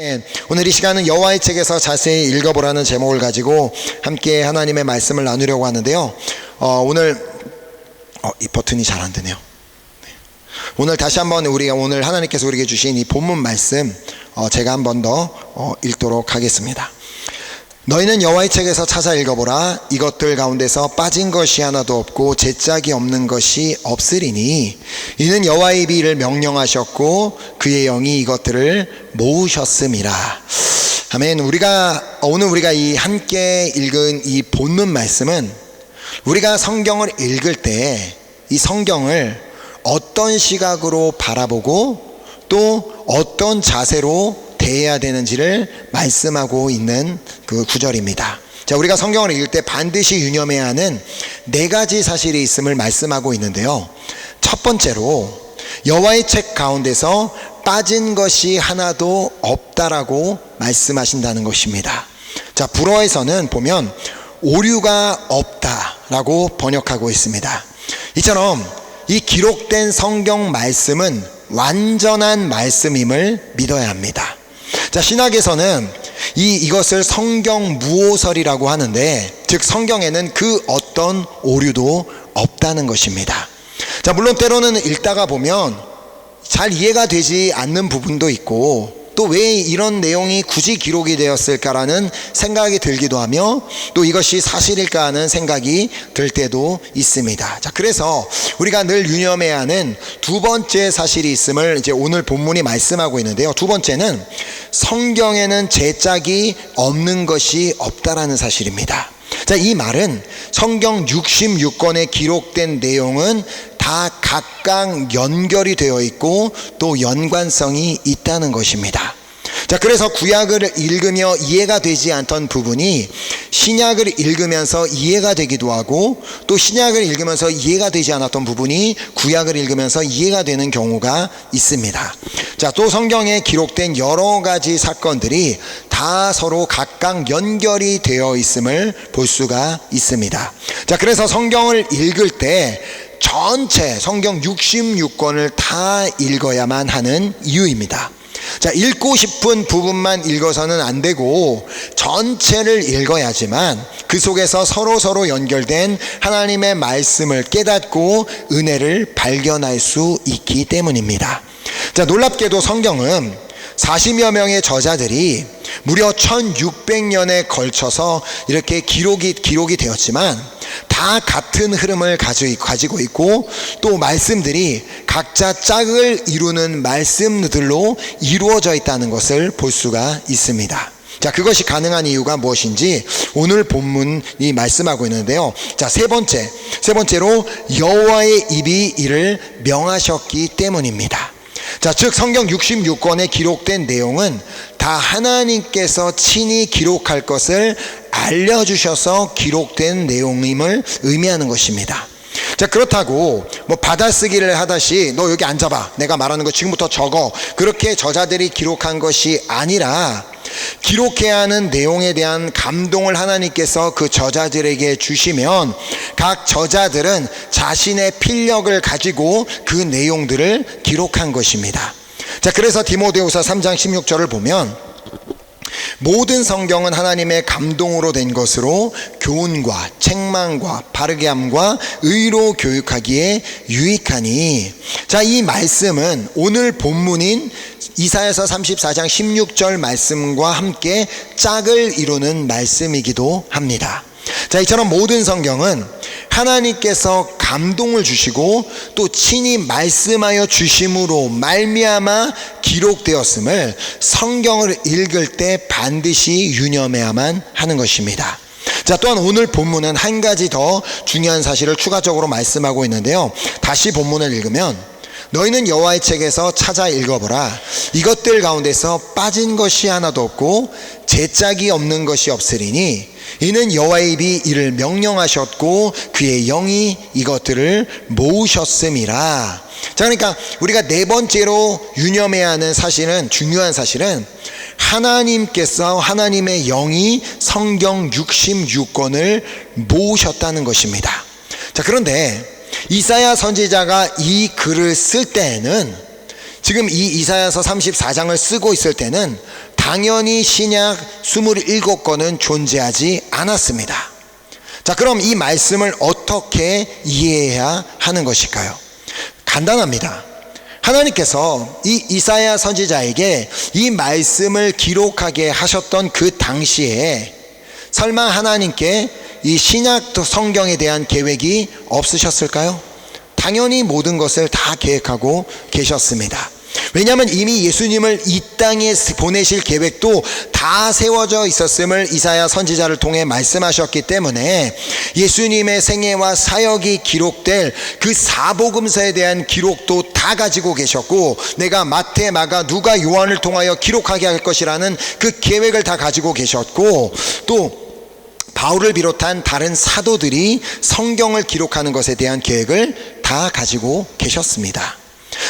네, 오늘 이 시간은 여호와의 책에서 자세히 읽어보라는 제목을 가지고 함께 하나님의 말씀을 나누려고 하는데요. 어, 오늘 어, 이 버튼이 잘 안 되네요. 네. 오늘 다시 한번 우리가 오늘 하나님께서 우리에게 주신 이 본문 말씀 어, 제가 한 번 더 어, 읽도록 하겠습니다. 너희는 여호와의 책에서 찾아 읽어보라. 이것들 가운데서 빠진 것이 하나도 없고 제짝이 없는 것이 없으리니 이는 여호와의 이를 명령하셨고 그의 영이 이것들을 모으셨음이라. 아멘. 우리가 오늘 우리가 이 함께 읽은 이 본문 말씀은 우리가 성경을 읽을 때 이 성경을 어떤 시각으로 바라보고 또 어떤 자세로 대해야 되는지를 말씀하고 있는 그 구절입니다. 자, 우리가 성경을 읽을 때 반드시 유념해야 하는 네 가지 사실이 있음을 말씀하고 있는데요. 첫 번째로 여호와의 책 가운데서 빠진 것이 하나도 없다라고 말씀하신다는 것입니다. 자, 불어에서는 보면 오류가 없다라고 번역하고 있습니다. 이처럼 이 기록된 성경 말씀은 완전한 말씀임을 믿어야 합니다. 자, 신학에서는 이, 이것을 성경 무오설이라고 하는데, 즉, 성경에는 그 어떤 오류도 없다는 것입니다. 자, 물론 때로는 읽다가 보면 잘 이해가 되지 않는 부분도 있고, 또 왜 이런 내용이 굳이 기록이 되었을까라는 생각이 들기도 하며 또 이것이 사실일까 하는 생각이 들 때도 있습니다. 자, 그래서 우리가 늘 유념해야 하는 두 번째 사실이 있음을 이제 오늘 본문이 말씀하고 있는데요. 두 번째는 성경에는 제짝이 없는 것이 없다라는 사실입니다. 자, 이 말은 성경 66권에 기록된 내용은 다 각각 연결이 되어 있고 또 연관성이 있다는 것입니다. 자, 그래서 구약을 읽으며 이해가 되지 않던 부분이 신약을 읽으면서 이해가 되기도 하고 또 신약을 읽으면서 이해가 되지 않았던 부분이 구약을 읽으면서 이해가 되는 경우가 있습니다. 자, 또 성경에 기록된 여러 가지 사건들이 다 서로 각각 연결이 되어 있음을 볼 수가 있습니다. 자, 그래서 성경을 읽을 때 전체 성경 66권을 다 읽어야만 하는 이유입니다. 자, 읽고 싶은 부분만 읽어서는 안 되고 전체를 읽어야지만 그 속에서 서로 서로 연결된 하나님의 말씀을 깨닫고 은혜를 발견할 수 있기 때문입니다. 자, 놀랍게도 성경은 40여 명의 저자들이 무려 1600년에 걸쳐서 이렇게 기록이 기록이 되었지만 다 같은 흐름을 가지고 있고 또 말씀들이 각자 짝을 이루는 말씀들로 이루어져 있다는 것을 볼 수가 있습니다. 자, 그것이 가능한 이유가 무엇인지 오늘 본문이 말씀하고 있는데요. 자, 세 번째. 세 번째로 여호와의 입이 이를 명하셨기 때문입니다. 자, 즉 성경 66권에 기록된 내용은 다 하나님께서 친히 기록할 것을 알려주셔서 기록된 내용임을 의미하는 것입니다. 자, 그렇다고 뭐 받아쓰기를 하다시 너 여기 앉아봐. 내가 말하는 거 지금부터 적어. 그렇게 저자들이 기록한 것이 아니라 기록해야 하는 내용에 대한 감동을 하나님께서 그 저자들에게 주시면 각 저자들은 자신의 필력을 가지고 그 내용들을 기록한 것입니다. 자, 그래서 디모데후서 3장 16절을 보면 모든 성경은 하나님의 감동으로 된 것으로 교훈과 책망과 바르게 함과 의로 교육하기에 유익하니 자 이 말씀은 오늘 본문인 이사야서 34장 16절 말씀과 함께 짝을 이루는 말씀이기도 합니다. 자, 이처럼 모든 성경은 하나님께서 감동을 주시고 또 친히 말씀하여 주심으로 말미암아 기록되었음을 성경을 읽을 때 반드시 유념해야만 하는 것입니다. 자, 또한 오늘 본문은 한 가지 더 중요한 사실을 추가적으로 말씀하고 있는데요. 다시 본문을 읽으면 너희는 여호와의 책에서 찾아 읽어보라. 이것들 가운데서 빠진 것이 하나도 없고 제짝이 없는 것이 없으리니 이는 여호와의 입이 이를 명령하셨고 그의 영이 이것들을 모으셨음이라. 자, 그러니까 우리가 네 번째로 유념해야 하는 사실은 중요한 사실은 하나님께서 하나님의 영이 성경 66권을 모으셨다는 것입니다. 자, 그런데 이사야 선지자가 이 글을 쓸 때에는 지금 이 이사야서 34장을 쓰고 있을 때는 당연히 신약 27권은 존재하지 않았습니다. 자, 그럼 이 말씀을 어떻게 이해해야 하는 것일까요? 간단합니다. 하나님께서 이 이사야 선지자에게 이 말씀을 기록하게 하셨던 그 당시에 설마 하나님께 이 신약 성경에 대한 계획이 없으셨을까요? 당연히 모든 것을 다 계획하고 계셨습니다. 왜냐하면 이미 예수님을 이 땅에 보내실 계획도 다 세워져 있었음을 이사야 선지자를 통해 말씀하셨기 때문에 예수님의 생애와 사역이 기록될 그 사복음서에 대한 기록도 다 가지고 계셨고 내가 마태, 마가, 누가 요한을 통하여 기록하게 할 것이라는 그 계획을 다 가지고 계셨고 또 바울을 비롯한 다른 사도들이 성경을 기록하는 것에 대한 계획을 다 가지고 계셨습니다.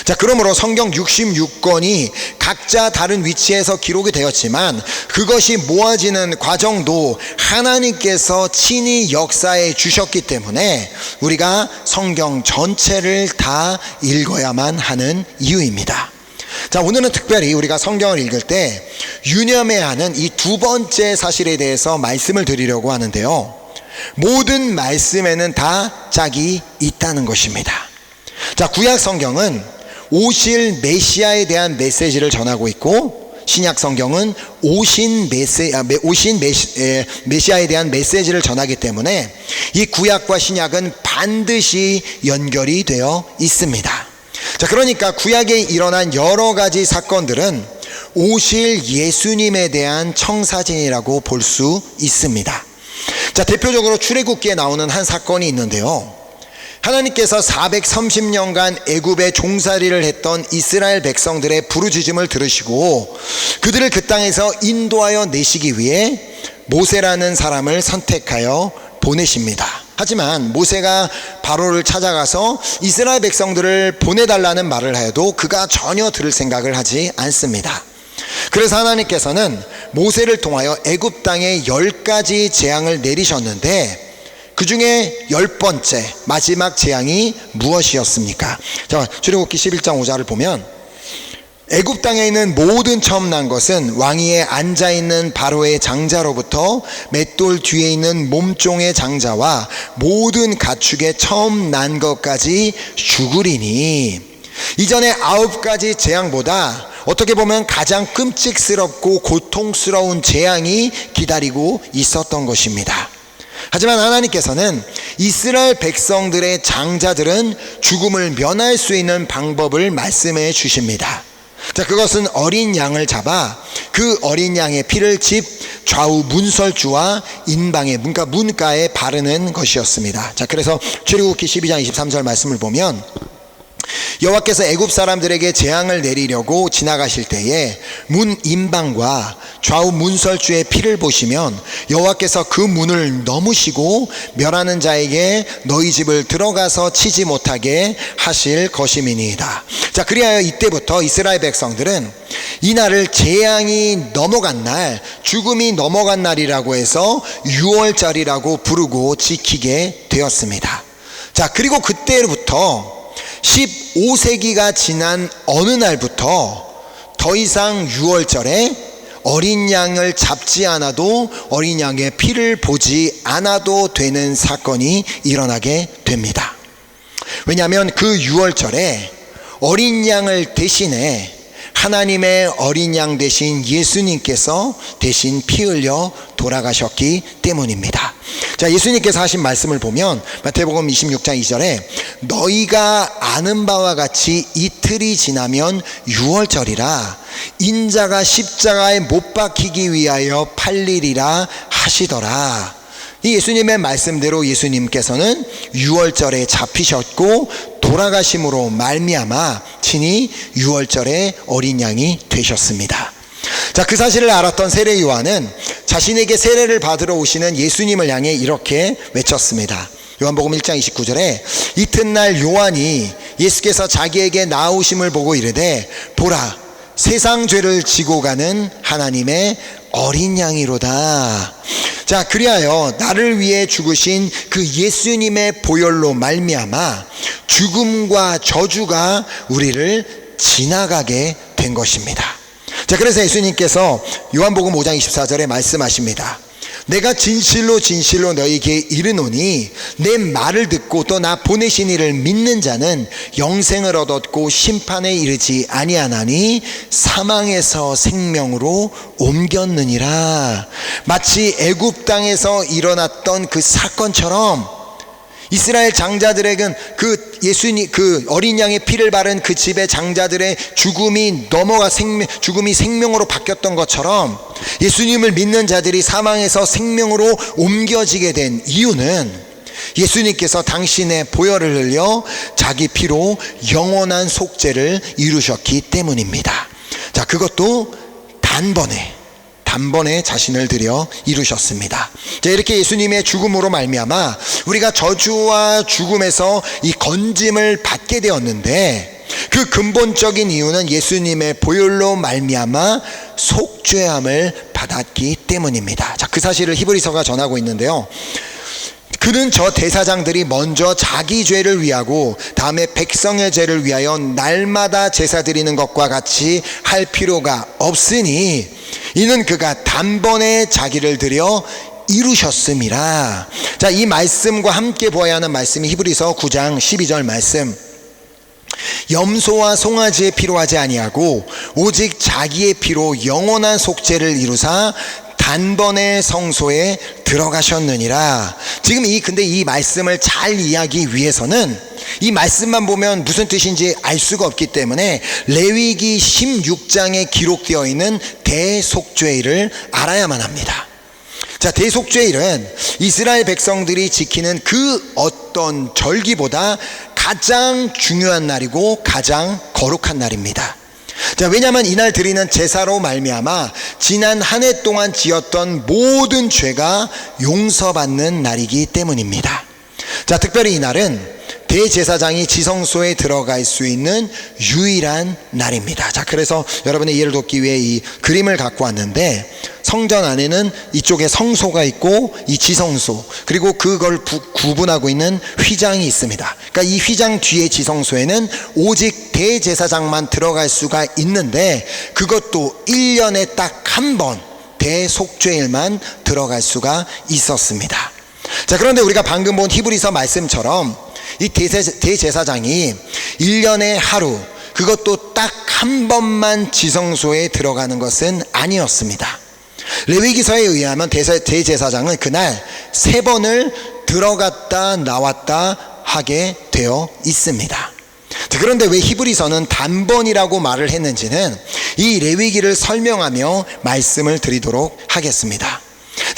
자, 그러므로 성경 66권이 각자 다른 위치에서 기록이 되었지만 그것이 모아지는 과정도 하나님께서 친히 역사해 주셨기 때문에 우리가 성경 전체를 다 읽어야만 하는 이유입니다. 자, 오늘은 특별히 우리가 성경을 읽을 때 유념해야 하는 이 두 번째 사실에 대해서 말씀을 드리려고 하는데요. 모든 말씀에는 다 짝이 있다는 것입니다. 자, 구약 성경은 오실 메시아에 대한 메시지를 전하고 있고 신약 성경은 오신 메시 아, 오신 메시, 에, 메시아에 대한 메시지를 전하기 때문에 이 구약과 신약은 반드시 연결이 되어 있습니다. 자, 그러니까 구약에 일어난 여러 가지 사건들은 오실 예수님에 대한 청사진이라고 볼 수 있습니다. 자, 대표적으로 출애굽기에 나오는 한 사건이 있는데요. 하나님께서 430년간 애굽에 종살이를 했던 이스라엘 백성들의 부르짖음을 들으시고 그들을 그 땅에서 인도하여 내시기 위해 모세라는 사람을 선택하여 보내십니다. 하지만 모세가 바로를 찾아가서 이스라엘 백성들을 보내달라는 말을 해도 그가 전혀 들을 생각을 하지 않습니다. 그래서 하나님께서는 모세를 통하여 애굽 땅에 열 가지 재앙을 내리셨는데 그 중에 열 번째 마지막 재앙이 무엇이었습니까? 자, 출애굽기 11장 5절을 보면 애굽 땅에 있는 모든 처음 난 것은 왕위에 앉아 있는 바로의 장자로부터 맷돌 뒤에 있는 몸종의 장자와 모든 가축의 처음 난 것까지 죽으리니 이전에 아홉 가지 재앙보다 어떻게 보면 가장 끔찍스럽고 고통스러운 재앙이 기다리고 있었던 것입니다. 하지만 하나님께서는 이스라엘 백성들의 장자들은 죽음을 면할 수 있는 방법을 말씀해 주십니다. 자, 그것은 어린 양을 잡아 그 어린 양의 피를 집 좌우 문설주와 인방의 문가 문가에 바르는 것이었습니다. 자, 그래서 출애굽기 12장 23절 말씀을 보면 여호와께서 애굽 사람들에게 재앙을 내리려고 지나가실 때에 문 임방과 좌우 문설주의 피를 보시면 여호와께서 그 문을 넘으시고 멸하는 자에게 너희 집을 들어가서 치지 못하게 하실 것임이니이다. 자, 그리하여 이때부터 이스라엘 백성들은 이 날을 재앙이 넘어간 날, 죽음이 넘어간 날이라고 해서 6월절이라고 부르고 지키게 되었습니다. 자, 그리고 그때부터 15세기가 지난 어느 날부터 더 이상 6월절에 어린 양을 잡지 않아도 어린 양의 피를 보지 않아도 되는 사건이 일어나게 됩니다. 왜냐하면 그 6월절에 어린 양을 대신해 하나님의 어린 양 대신 예수님께서 대신 피 흘려 돌아가셨기 때문입니다. 자, 예수님께서 하신 말씀을 보면 마태복음 26장 2절에 너희가 아는 바와 같이 이틀이 지나면 6월절이라 인자가 십자가에 못 박히기 위하여 팔리리라 하시더라. 이 예수님의 말씀대로 예수님께서는 6월절에 잡히셨고 돌아가심으로 말미암아 친히 6월절에 어린 양이 되셨습니다. 자, 그 사실을 알았던 세례 요한은 자신에게 세례를 받으러 오시는 예수님을 향해 이렇게 외쳤습니다. 요한복음 1장 29절에 이튿날 요한이 예수께서 자기에게 나오심을 보고 이르되 보라 세상 죄를 지고 가는 하나님의 어린 양이로다. 자, 그리하여 나를 위해 죽으신 그 예수님의 보혈로 말미암아 죽음과 저주가 우리를 지나가게 된 것입니다. 자, 그래서 예수님께서 요한복음 5장 24절에 말씀하십니다. 내가 진실로 진실로 너희에게 이르노니 내 말을 듣고 또 나 보내신 이를 믿는 자는 영생을 얻었고 심판에 이르지 아니하나니 사망에서 생명으로 옮겼느니라 마치 애굽 땅에서 일어났던 그 사건처럼 이스라엘 장자들에겐 그 예수님 그 어린 양의 피를 바른 그 집의 장자들의 죽음이 넘어가 생명 죽음이 생명으로 바뀌었던 것처럼 예수님을 믿는 자들이 사망에서 생명으로 옮겨지게 된 이유는 예수님께서 당신의 보혈을 흘려 자기 피로 영원한 속죄를 이루셨기 때문입니다. 자, 그것도 단번에 단번에 자신을 들여 이루셨습니다. 자, 이렇게 예수님의 죽음으로 말미암아 우리가 저주와 죽음에서 이 건짐을 받게 되었는데 그 근본적인 이유는 예수님의 보혈로 말미암아 속죄함을 받았기 때문입니다. 자, 그 사실을 히브리서가 전하고 있는데요. 그는 저 대사장들이 먼저 자기 죄를 위하고 다음에 백성의 죄를 위하여 날마다 제사 드리는 것과 같이 할 필요가 없으니 이는 그가 단번에 자기를 들여 이루셨음이라. 자, 이 말씀과 함께 보아야 하는 말씀이 히브리서 9장 12절 말씀. 염소와 송아지에 필요하지 아니하고 오직 자기의 피로 영원한 속죄를 이루사 단번에 성소에 들어가셨느니라. 지금 이 근데 이 말씀을 잘 이해하기 위해서는 이 말씀만 보면 무슨 뜻인지 알 수가 없기 때문에 레위기 16장에 기록되어 있는 대속죄일을 알아야만 합니다. 자, 대속죄일은 이스라엘 백성들이 지키는 그 어떤 절기보다 가장 중요한 날이고 가장 거룩한 날입니다. 자, 왜냐하면 이날 드리는 제사로 말미암아 지난 한 해 동안 지었던 모든 죄가 용서받는 날이기 때문입니다. 자, 특별히 이날은 대제사장이 지성소에 들어갈 수 있는 유일한 날입니다. 자, 그래서 여러분의 이해를 돕기 위해 이 그림을 갖고 왔는데 성전 안에는 이쪽에 성소가 있고 이 지성소 그리고 그걸 부, 구분하고 있는 휘장이 있습니다. 그러니까 이 휘장 뒤에 지성소에는 오직 대제사장만 들어갈 수가 있는데 그것도 1년에 딱 한 번 대속죄일만 들어갈 수가 있었습니다. 자, 그런데 우리가 방금 본 히브리서 말씀처럼 이 대제사 장이 1년에 하루 그것도 딱 한 번만 지성소에 들어가는 것은 아니었습니다. 레위기서에 의하면 대제사장은 그날 세 번을 들어갔다 나왔다 하게 되어 있습니다. 그런데 왜 히브리서는 단번이라고 말을 했는지는 이 레위기를 설명하며 말씀을 드리도록 하겠습니다.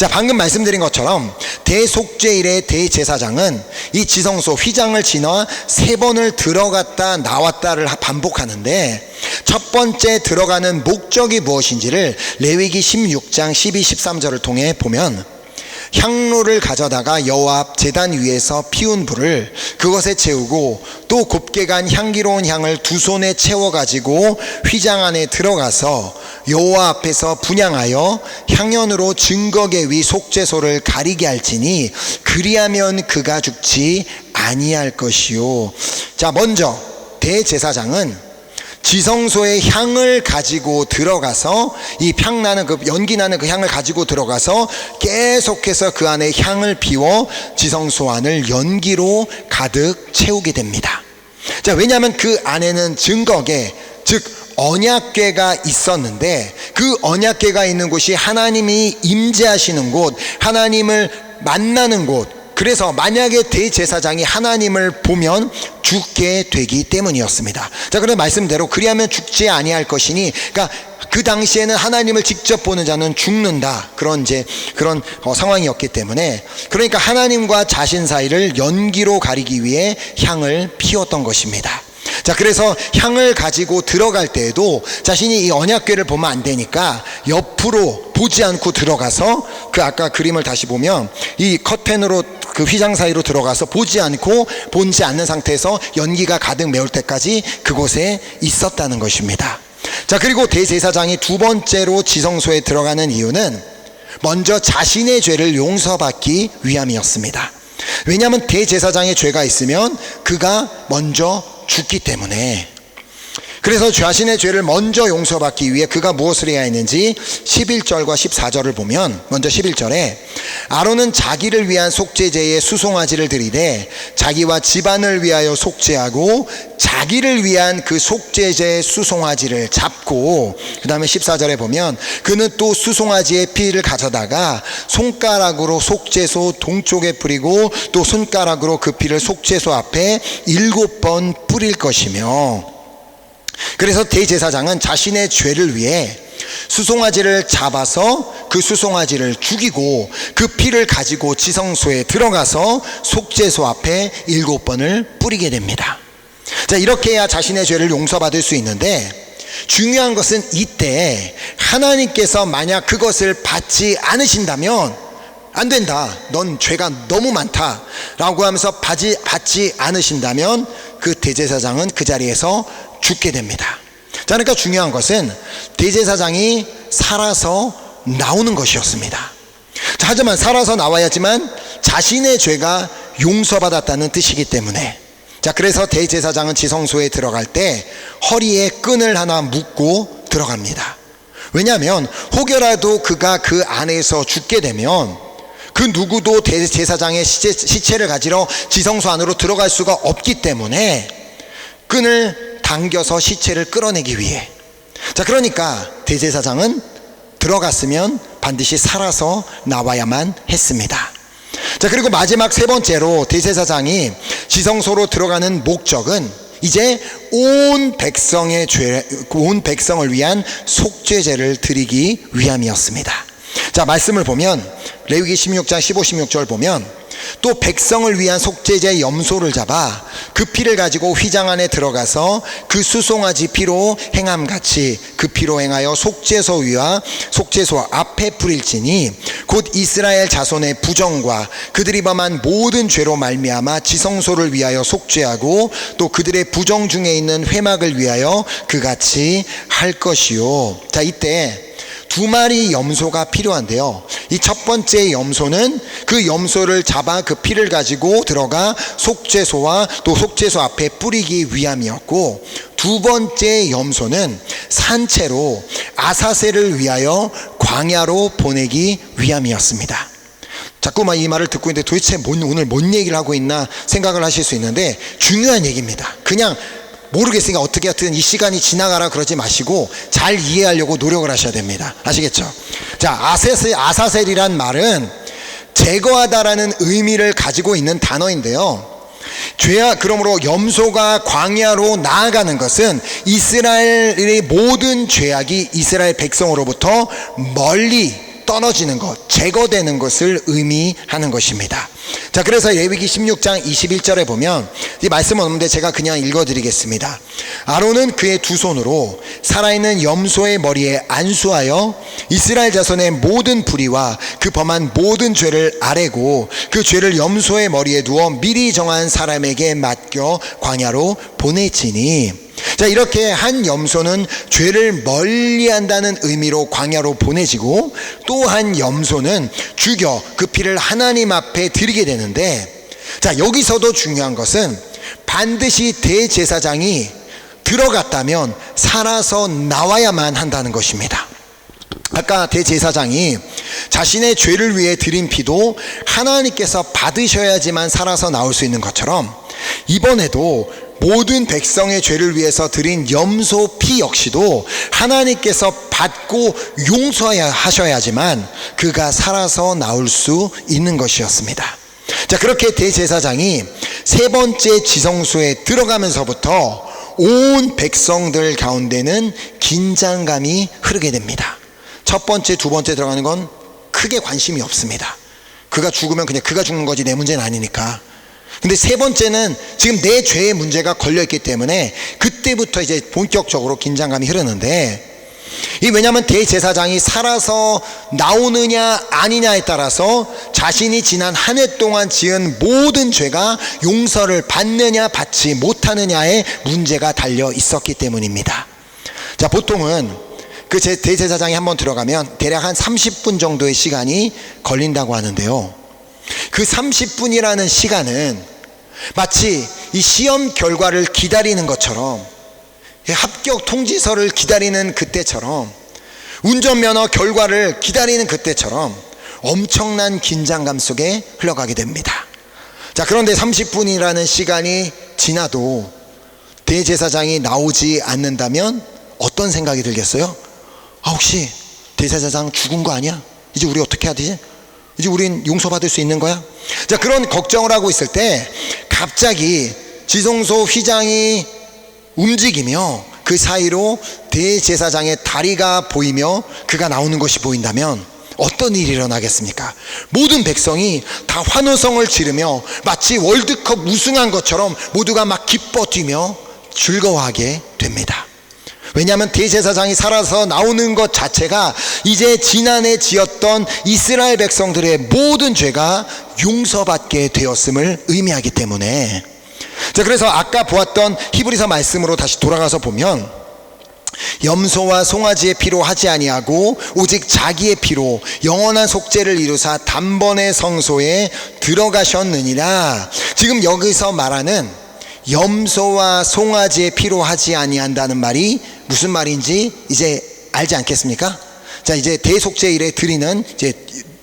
자, 방금 말씀드린 것처럼 대속죄일의 대제사장은 이 지성소 휘장을 지나 세 번을 들어갔다 나왔다를 반복하는데 첫 번째 들어가는 목적이 무엇인지를 레위기 16장 12, 13절을 통해 보면 향로를 가져다가 여호와 앞 제단 위에서 피운 불을 그것에 채우고 또 곱게 간 향기로운 향을 두 손에 채워 가지고 휘장 안에 들어가서 여호와 앞에서 분양하여 향연으로 증거계 위 속죄소를 가리게 할지니 그리하면 그가 죽지 아니할 것이요. 자, 먼저 대제사장은 지성소에 향을 가지고 들어가서 이 향나는 그 연기 나는 그 향을 가지고 들어가서 계속해서 그 안에 향을 피워 지성소 안을 연기로 가득 채우게 됩니다. 자, 왜냐하면 그 안에는 증거계, 즉 언약궤가 있었는데 그 언약궤가 있는 곳이 하나님이 임재하시는 곳, 하나님을 만나는 곳, 그래서 만약에 대제사장이 하나님을 보면 죽게 되기 때문이었습니다. 자, 그런 말씀대로 그리하면 죽지 아니할 것이니, 그러니까 그 당시에는 하나님을 직접 보는 자는 죽는다. 그런 이제 그런 어, 상황이었기 때문에 그러니까 하나님과 자신 사이를 연기로 가리기 위해 향을 피웠던 것입니다. 자, 그래서 향을 가지고 들어갈 때에도 자신이 이 언약궤를 보면 안 되니까 옆으로 보지 않고 들어가서 그 아까 그림을 다시 보면 이 커튼으로 그 휘장 사이로 들어가서 보지 않고 본지 않는 상태에서 연기가 가득 메울 때까지 그곳에 있었다는 것입니다. 자, 그리고 대제사장이 두 번째로 지성소에 들어가는 이유는 먼저 자신의 죄를 용서받기 위함이었습니다. 왜냐하면 대제사장의 죄가 있으면 그가 먼저 죽기 때문에 그래서 자신의 죄를 먼저 용서받기 위해 그가 무엇을 해야 했는지 11절과 14절을 보면 먼저 11절에 아론은 자기를 위한 속죄제에 수송아지를 드리되 자기와 집안을 위하여 속죄하고 자기를 위한 그 속죄제의 수송아지를 잡고 그 다음에 14절에 보면 그는 또 수송아지의 피를 가져다가 손가락으로 속죄소 동쪽에 뿌리고 또 손가락으로 그 피를 속죄소 앞에 일곱 번 뿌릴 것이며 그래서 대제사장은 자신의 죄를 위해 수송아지를 잡아서 그 수송아지를 죽이고 그 피를 가지고 지성소에 들어가서 속죄소 앞에 일곱 번을 뿌리게 됩니다. 자, 이렇게 해야 자신의 죄를 용서받을 수 있는데 중요한 것은 이때 하나님께서 만약 그것을 받지 않으신다면 안 된다. 넌 죄가 너무 많다. 라고 하면서 받지, 받지 않으신다면 그 대제사장은 그 자리에서 죽게 됩니다. 자, 그러니까 중요한 것은 대제사장이 살아서 나오는 것이었습니다. 자, 하지만 살아서 나와야지만 자신의 죄가 용서받았다는 뜻이기 때문에 자, 그래서 대제사장은 지성소에 들어갈 때 허리에 끈을 하나 묶고 들어갑니다. 왜냐하면 혹여라도 그가 그 안에서 죽게 되면 그 누구도 대제사장의 시체, 시체를 가지러 지성소 안으로 들어갈 수가 없기 때문에 끈을 당겨서 시체를 끌어내기 위해 자 그러니까 대제사장은 들어갔으면 반드시 살아서 나와야만 했습니다. 자 그리고 마지막 세 번째로 대제사장이 지성소로 들어가는 목적은 이제 온 백성의 죄, 온 백성을 위한 속죄제를 드리기 위함이었습니다. 자 말씀을 보면 레위기 16장 15, 16절 보면 또 백성을 위한 속죄제 염소를 잡아 그 피를 가지고 휘장 안에 들어가서 그 수송아지 피로 행함같이 그 피로 행하여 속죄소 위와 속죄소 앞에 뿌릴지니 곧 이스라엘 자손의 부정과 그들이 범한 모든 죄로 말미암아 지성소를 위하여 속죄하고 또 그들의 부정 중에 있는 회막을 위하여 그같이 할 것이요. 자 이때 두 마리 염소가 필요한데요. 이 첫 번째 염소는 그 염소를 잡아 그 피를 가지고 들어가 속죄소와 또 속죄소 앞에 뿌리기 위함이었고 두 번째 염소는 산채로 아사세를 위하여 광야로 보내기 위함이었습니다. 자꾸만 이 말을 듣고 있는데 도대체 뭔, 오늘 뭔 얘기를 하고 있나 생각을 하실 수 있는데 중요한 얘기입니다. 그냥 모르겠으니까 어떻게 하든 이 시간이 지나가라 그러지 마시고 잘 이해하려고 노력을 하셔야 됩니다. 아시겠죠? 자, 아세스, 아사셀이란 말은 제거하다라는 의미를 가지고 있는 단어인데요. 죄야 그러므로 염소가 광야로 나아가는 것은 이스라엘의 모든 죄악이 이스라엘 백성으로부터 멀리 떨어지는 것, 제거되는 것을 의미하는 것입니다. 자, 그래서 레위기 16장 21절에 보면 이 말씀은 없는데 제가 그냥 읽어 드리겠습니다. 아론은 그의 두 손으로 살아있는 염소의 머리에 안수하여 이스라엘 자손의 모든 불의와 그 범한 모든 죄를 아래고 그 죄를 염소의 머리에 두어 미리 정한 사람에게 맡겨 광야로 보내지니 자, 이렇게 한 염소는 죄를 멀리 한다는 의미로 광야로 보내지고 또 한 염소는 죽여 그 피를 하나님 앞에 드리게 되는데 자, 여기서도 중요한 것은 반드시 대제사장이 들어갔다면 살아서 나와야만 한다는 것입니다. 아까 대제사장이 자신의 죄를 위해 드린 피도 하나님께서 받으셔야지만 살아서 나올 수 있는 것처럼 이번에도 모든 백성의 죄를 위해서 드린 염소 피 역시도 하나님께서 받고 용서하셔야지만 그가 살아서 나올 수 있는 것이었습니다. 자, 그렇게 대제사장이 세 번째 지성소에 들어가면서부터 온 백성들 가운데는 긴장감이 흐르게 됩니다. 첫 번째, 두 번째 들어가는 건 크게 관심이 없습니다. 그가 죽으면 그냥 그가 죽는 거지 내 문제는 아니니까. 근데 세 번째는 지금 내 죄의 문제가 걸려있기 때문에 그때부터 이제 본격적으로 긴장감이 흐르는데 이 왜냐하면 대제사장이 살아서 나오느냐 아니냐에 따라서 자신이 지난 한 해 동안 지은 모든 죄가 용서를 받느냐 받지 못하느냐에 문제가 달려 있었기 때문입니다. 자 보통은 그 대제사장이 한번 들어가면 대략 한 30분 정도의 시간이 걸린다고 하는데요. 그 30분이라는 시간은 마치 이 시험 결과를 기다리는 것처럼 합격 통지서를 기다리는 그때처럼 운전면허 결과를 기다리는 그때처럼 엄청난 긴장감 속에 흘러가게 됩니다. 자, 그런데 30분이라는 시간이 지나도 대제사장이 나오지 않는다면 어떤 생각이 들겠어요? 아, 혹시 대제사장 죽은 거 아니야? 이제 우리 어떻게 해야 되지? 이제 우린 용서받을 수 있는 거야? 자, 그런 걱정을 하고 있을 때 갑자기 지성소 휘장이 움직이며 그 사이로 대제사장의 다리가 보이며 그가 나오는 것이 보인다면 어떤 일이 일어나겠습니까? 모든 백성이 다 환호성을 지르며 마치 월드컵 우승한 것처럼 모두가 막 기뻐 뛰며 즐거워하게 됩니다. 왜냐하면 대제사장이 살아서 나오는 것 자체가 이제 지난해 지었던 이스라엘 백성들의 모든 죄가 용서받게 되었음을 의미하기 때문에. 자 그래서 아까 보았던 히브리서 말씀으로 다시 돌아가서 보면 염소와 송아지의 피로 하지 아니하고 오직 자기의 피로 영원한 속죄를 이루사 단번에 성소에 들어가셨느니라. 지금 여기서 말하는 염소와 송아지의 피로 하지 아니한다는 말이 무슨 말인지 이제 알지 않겠습니까? 자 이제 대속죄일에 드리는 이제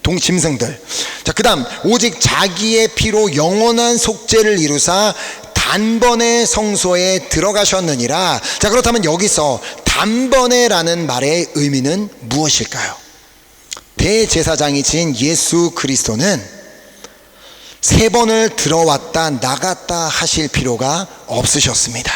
동짐승들 자 그다음 오직 자기의 피로 영원한 속죄를 이루사 단번에 성소에 들어가셨느니라 자 그렇다면 여기서 단번에라는 말의 의미는 무엇일까요? 대제사장이신 예수 그리스도는 세 번을 들어왔다 나갔다 하실 필요가 없으셨습니다.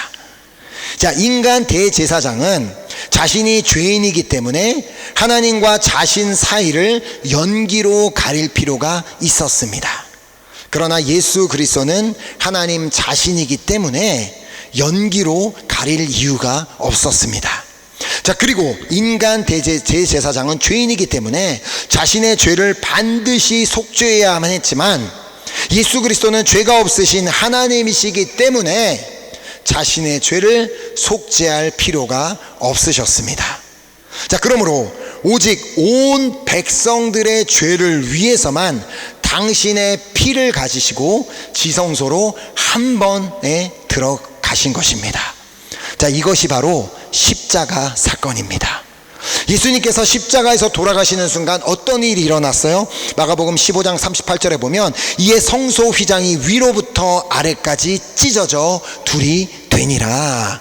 자, 인간 대제사장은 자신이 죄인이기 때문에 하나님과 자신 사이를 연기로 가릴 필요가 있었습니다. 그러나 예수 그리스도는 하나님 자신이기 때문에 연기로 가릴 이유가 없었습니다. 자, 그리고 인간 대제, 제사장은 죄인이기 때문에 자신의 죄를 반드시 속죄해야만 했지만 예수 그리스도는 죄가 없으신 하나님이시기 때문에 자신의 죄를 속죄할 필요가 없으셨습니다. 자, 그러므로 오직 온 백성들의 죄를 위해서만 당신의 피를 가지시고 지성소로 한 번에 들어가신 것입니다. 자, 이것이 바로 십자가 사건입니다. 예수님께서 십자가에서 돌아가시는 순간 어떤 일이 일어났어요? 마가복음 15장 38절에 보면 이에 성소 휘장이 위로부터 아래까지 찢어져 둘이 되니라.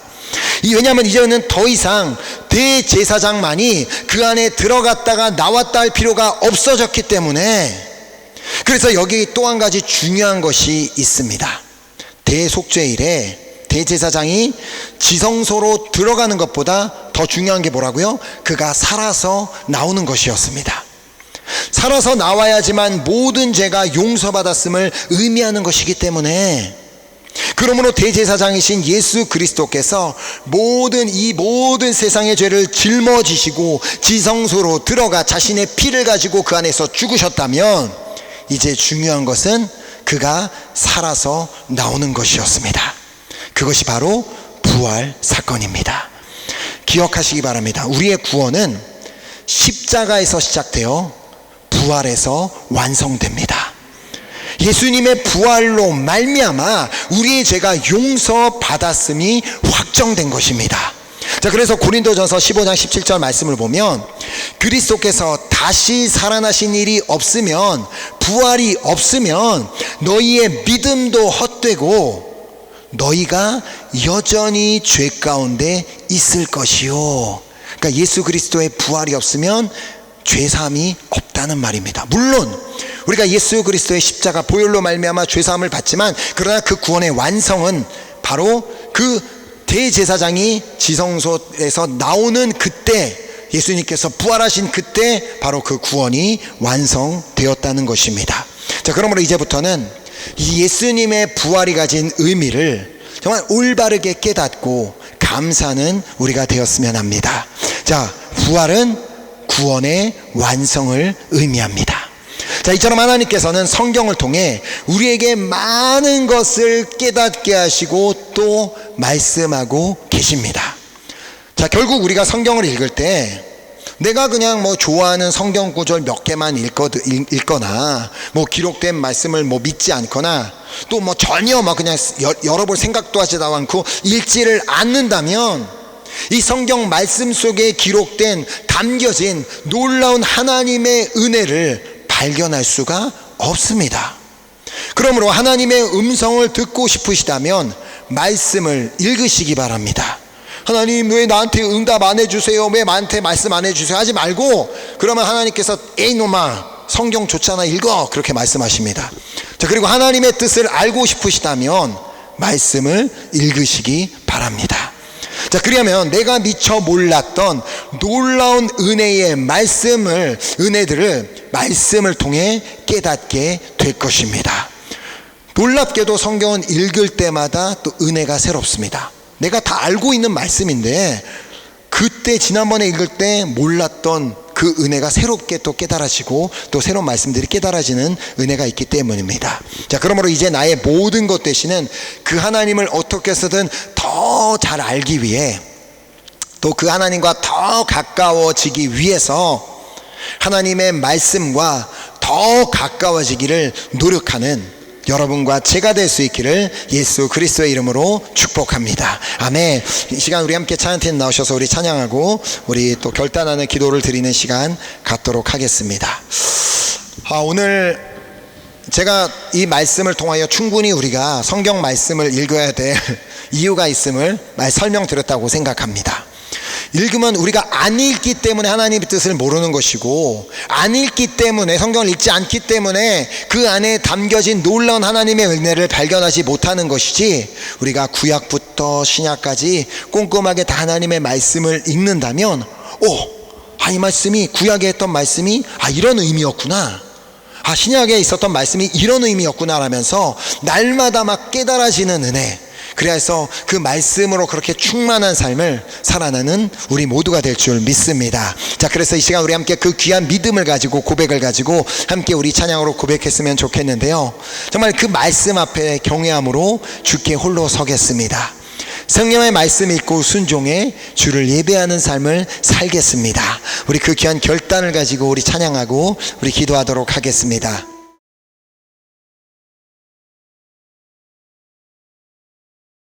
왜냐하면 이제는 더 이상 대제사장만이 그 안에 들어갔다가 나왔다 할 필요가 없어졌기 때문에 그래서 여기 또 한 가지 중요한 것이 있습니다. 대속죄일에 대제사장이 지성소로 들어가는 것보다 더 중요한 게 뭐라고요? 그가 살아서 나오는 것이었습니다. 살아서 나와야지만 모든 죄가 용서받았음을 의미하는 것이기 때문에 그러므로 대제사장이신 예수 그리스도께서 모든 이 모든 세상의 죄를 짊어지시고 지성소로 들어가 자신의 피를 가지고 그 안에서 죽으셨다면 이제 중요한 것은 그가 살아서 나오는 것이었습니다. 그것이 바로 부활 사건입니다. 기억하시기 바랍니다. 우리의 구원은 십자가에서 시작되어 부활에서 완성됩니다. 예수님의 부활로 말미암아 우리의 죄가 용서받았음이 확정된 것입니다. 자, 그래서 고린도전서 15장 17절 말씀을 보면 그리스도께서 다시 살아나신 일이 없으면 부활이 없으면 너희의 믿음도 헛되고 너희가 여전히 죄 가운데 있을 것이요. 그러니까 예수 그리스도의 부활이 없으면 죄사함이 없다는 말입니다. 물론 우리가 예수 그리스도의 십자가 보혈로 말미암아 죄사함을 받지만 그러나 그 구원의 완성은 바로 그 대제사장이 지성소에서 나오는 그때 예수님께서 부활하신 그때 바로 그 구원이 완성되었다는 것입니다. 자, 그러므로 이제부터는 이 예수님의 부활이 가진 의미를 정말 올바르게 깨닫고 감사는 우리가 되었으면 합니다. 자, 부활은 구원의 완성을 의미합니다. 자, 이처럼 하나님께서는 성경을 통해 우리에게 많은 것을 깨닫게 하시고 또 말씀하고 계십니다. 자, 결국 우리가 성경을 읽을 때 내가 그냥 뭐 좋아하는 성경 구절 몇 개만 읽거, 읽거 나 뭐 기록된 말씀을 뭐 믿지 않거나 또 뭐 전혀 막 그냥 열어볼 생각도 하지도 않고 읽지를 않는다면 이 성경 말씀 속에 기록된 담겨진 놀라운 하나님의 은혜를 발견할 수가 없습니다. 그러므로 하나님의 음성을 듣고 싶으시다면 말씀을 읽으시기 바랍니다. 하나님 왜 나한테 응답 안 해주세요? 왜 나한테 말씀 안 해주세요? 하지 말고 그러면 하나님께서 에이 놈아 성경 좋잖아 읽어 그렇게 말씀하십니다. 자 그리고 하나님의 뜻을 알고 싶으시다면 말씀을 읽으시기 바랍니다. 자, 그러면 내가 미처 몰랐던 놀라운 은혜의 말씀을, 은혜들을 말씀을 통해 깨닫게 될 것입니다. 놀랍게도 성경은 읽을 때마다 또 은혜가 새롭습니다. 내가 다 알고 있는 말씀인데 그때 지난번에 읽을 때 몰랐던 그 은혜가 새롭게 또 깨달아지고 또 새로운 말씀들이 깨달아지는 은혜가 있기 때문입니다. 자, 그러므로 이제 나의 모든 것 대신은 그 하나님을 어떻게 해서든 더 잘 알기 위해 또 그 하나님과 더 가까워지기 위해서 하나님의 말씀과 더 가까워지기를 노력하는 여러분과 제가 될 수 있기를 예수 그리스도의 이름으로 축복합니다. 아멘. 이 시간 우리 함께 찬양팀 나오셔서 우리 찬양하고 우리 또 결단하는 기도를 드리는 시간 갖도록 하겠습니다. 아, 오늘 제가 이 말씀을 통하여 충분히 우리가 성경 말씀을 읽어야 될 이유가 있음을 말 설명드렸다고 생각합니다. 읽으면 우리가 안 읽기 때문에 하나님의 뜻을 모르는 것이고 안 읽기 때문에 성경을 읽지 않기 때문에 그 안에 담겨진 놀라운 하나님의 은혜를 발견하지 못하는 것이지 우리가 구약부터 신약까지 꼼꼼하게 다 하나님의 말씀을 읽는다면 오, 아, 이 말씀이 구약에 했던 말씀이 아 이런 의미였구나. 아 신약에 있었던 말씀이 이런 의미였구나 라면서 날마다 막 깨달아지는 은혜 그래서 그 말씀으로 그렇게 충만한 삶을 살아나는 우리 모두가 될 줄 믿습니다. 자, 그래서 이 시간 우리 함께 그 귀한 믿음을 가지고 고백을 가지고 함께 우리 찬양으로 고백했으면 좋겠는데요. 정말 그 말씀 앞에 경외함으로 주께 홀로 서겠습니다. 성령의 말씀 읽고 순종해 주를 예배하는 삶을 살겠습니다. 우리 그 귀한 결단을 가지고 우리 찬양하고 우리 기도하도록 하겠습니다.